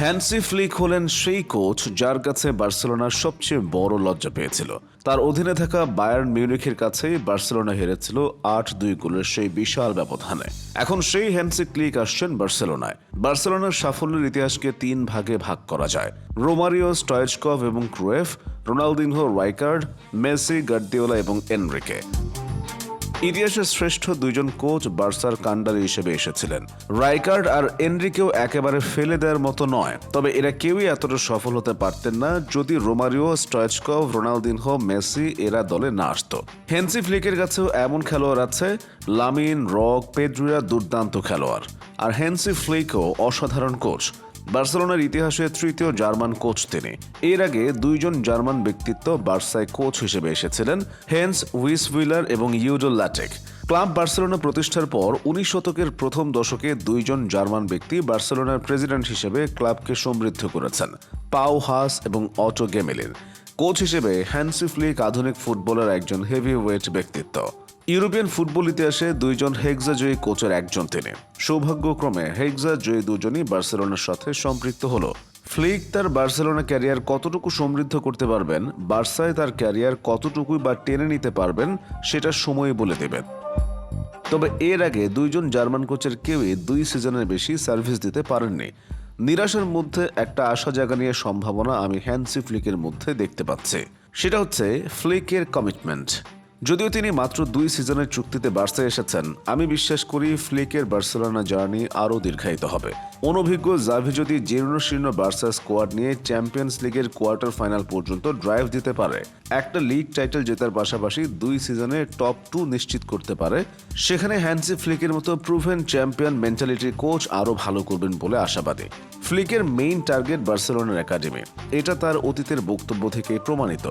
Hansi Flick হলেন সেই coach যার কাছে বার্সেলোনার সবচেয়ে বড় লজ্জা পেয়েছিল। তার অধীনে থাকা বায়ার্ন মিউনিখের কাছেই বার্সেলোনা হেরেছিল আট দুই গোলের সেই বিশাল ব্যবধানে। এখন সেই হ্যান্সি ক্লিক আসছেন বার্সেলোনায়। বার্সেলোনার সাফল্যের ইতিহাসকে তিন ভাগে ভাগ করা যায়। রোমারিও স্টয়েচকভ এবং Cruyff, Ronaldinho, Rijkaard, Messi, Guardiola এবং এনরিকে। ইতিহাসের শ্রেষ্ঠ দুইজন কোচ বার্সার কান্ডারি হিসেবে এসেছিলেন। রাইকার্ড আর এনরিকেও একেবারে ফেলে দেওয়ার মতো নয়। তবে এরা কেউই এতটা সফল হতে পারতেন না যদি রোমারিও, স্টয়েচকভ, রোনালদিনহো, মেসি এরা দলে না আসতো। হেন্সি ফ্লিকের কাছেও এমন খেলোয়াড় আছে, লামিন, রক পেড্রুয়া দুর্দান্ত খেলোয়াড়। আর হেন্সি ফ্লিকও অসাধারণ কোচ। বার্সেলোনার ইতিহাসে তৃতীয় জার্মান কোচ তিনি। এর আগে দুইজন জার্মান ব্যক্তিত্ব বার্সায় কোচ হিসেবে এসেছিলেন, হেন্স উইস উইসউইলার এবং ইউডোল ল্যাটেক ক্লাব বার্সেলোনা প্রতিষ্ঠার পর উনিশ শতকের প্রথম দশকে দুইজন জার্মান ব্যক্তি বার্সেলোনার প্রেসিডেন্ট হিসেবে ক্লাবকে সমৃদ্ধ করেছেন, পাও হাস এবং অটো গেমেলিন কোচ হিসেবে হ্যান্সি ফ্লিক আধুনিক ফুটবলের একজন হেভি ওয়েট ব্যক্তিত্ব। ইউরোপিয়ান ফুটবল ইতিহাসে দুইজন হেক্সা জয়ী কোচের একজন তিনি। সৌভাগ্যক্রমে হেক্সা জয়ী দুজনই বার্সেলোনার সাথে সম্পৃক্ত হলো। ফ্লিক তার বার্সেলোনা ক্যারিয়ার কতটুকু সমৃদ্ধ করতে পারবেন, বার্সায় তার ক্যারিয়ার কতটুকুই বা টেনে নিতে পারবেন, সেটা সময় বলে দেবেন তবে এর আগে দুইজন জার্মান কোচের কেউই দুই সিজনের বেশি সার্ভিস দিতে পারেননি। নিরাশার মধ্যে একটা আশা জাগা নিয়ে সম্ভাবনা আমি হ্যান্সি ফ্লিকের মধ্যে দেখতে পাচ্ছি। সেটা হচ্ছে ফ্লিকের কমিটমেন্ট। যদিও তিনি মাত্র দুই সিজনের চুক্তিতে বার্সায় এসেছেন, আমি বিশ্বাস করি ফ্লিকের বার্সেলোনা জার্নি আরও দীর্ঘায়িত হবে। অনভিজ্ঞ জাভি যদি জীর্ণশীর্ণ বার্সা স্কোয়াড নিয়ে চ্যাম্পিয়ন্স লিগের কোয়ার্টার ফাইনাল পর্যন্ত ড্রাইভ দিতে পারে, একটা লিগ টাইটেল জেতার পাশাপাশি দুই সিজনে টপ টু নিশ্চিত করতে পারে, সেখানে হ্যান্সি ফ্লিকের মতো প্রুভেন চ্যাম্পিয়ন মেন্টালিটির কোচ আরও ভালো করবেন বলে আশাবাদী। ফ্লিকের মেইন টার্গেট বার্সেলোনার একাডেমি, এটা তার অতীতের বক্তব্য থেকে প্রমাণিত।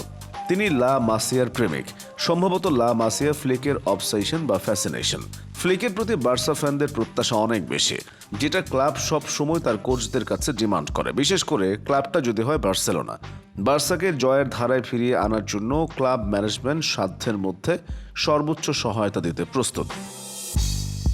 তিনি লা মাসিয়ার প্রেমিক, সম্ভবত লা মাসিয়া ফ্লিকের অবসাইশন বা ফ্যাসিনেশন ফ্লিকের প্রতি বার্সা ফ্যানদের প্রত্যাশা অনেক বেশি, যেটা ক্লাব সব সময় তার কোচদের কাছে ডিমান্ড করে। বিশেষ করে ক্লাবটা যদি হয় বার্সেলোনা। বার্সাকে জয়ের ধারায় ফিরিয়ে আনার জন্য ক্লাব ম্যানেজমেন্ট সাধ্যের মধ্যে সর্বোচ্চ সহায়তা দিতে প্রস্তুত।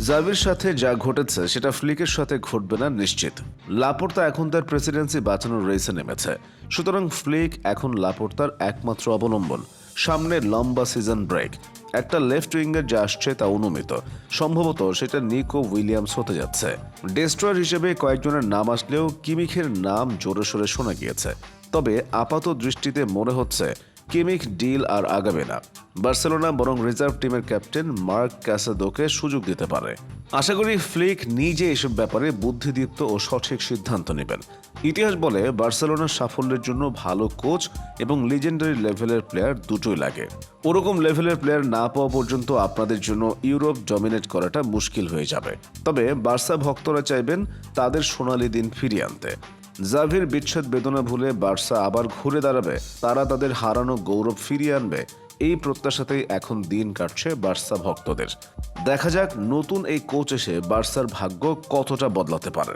জাভির সাথে যা ঘটেছে, সেটা ফ্লিকের সাথে ঘটবে না নিশ্চিত। লাপোর্তা এখন তার প্রেসিডেন্সি বাঁচানোর রেসে নেমেছে। সুতরাং ফ্লিক এখন লাপোর্তার একমাত্র অবলম্বন। সামনে লম্বা সিজন ব্রেক একটা লেফট উইঙ্গার যা আসছে তা অনুমিত। সম্ভবত সেটা নিকো উইলিয়ামস হতে যাচ্ছে। ডেস্ট্রয়ার হিসেবে কয়েকজনের নাম আসলেও কিমিখের নাম জোরে সোরে শোনা গিয়েছে। তবে আপাত দৃষ্টিতে মনে হচ্ছে কিমিক ডিল আর আগাবে না। বার্সেলোনা বরং রিজার্ভ টিমের ক্যাপ্টেন মার্ক ক্যাসাদোকে সুযোগ দিতে পারে। আশা করি ফ্লিক নিজে এসব ব্যাপারে বুদ্ধিদীপ্ত ও সঠিক সিদ্ধান্ত নেবেন। ইতিহাস বলে বার্সেলোনার সাফল্যের জন্য ভালো কোচ এবং লিজেন্ডারি লেভেলের প্লেয়ার দুটোই লাগে। ওরকম লেভেলের প্লেয়ার না পাওয়া পর্যন্ত আপনাদের জন্য ইউরোপ ডমিনেট করাটা মুশকিল হয়ে যাবে। তবে বার্সা ভক্তরা চাইবেন তাদের সোনালি দিন ফিরিয়ে আনতে। জাভির বিচ্ছেদ বেদনা ভুলে বার্সা আবার ঘুরে দাঁড়াবে। তারা তাদের হারানো গৌরব ফিরিয়ে আনবে। এই প্রত্যাশাতেই এখন দিন কাটছে বার্সা ভক্তদের। দেখা যাক নতুন এই কোচ এসে বার্সার ভাগ্য কতটা বদলাতে পারেন।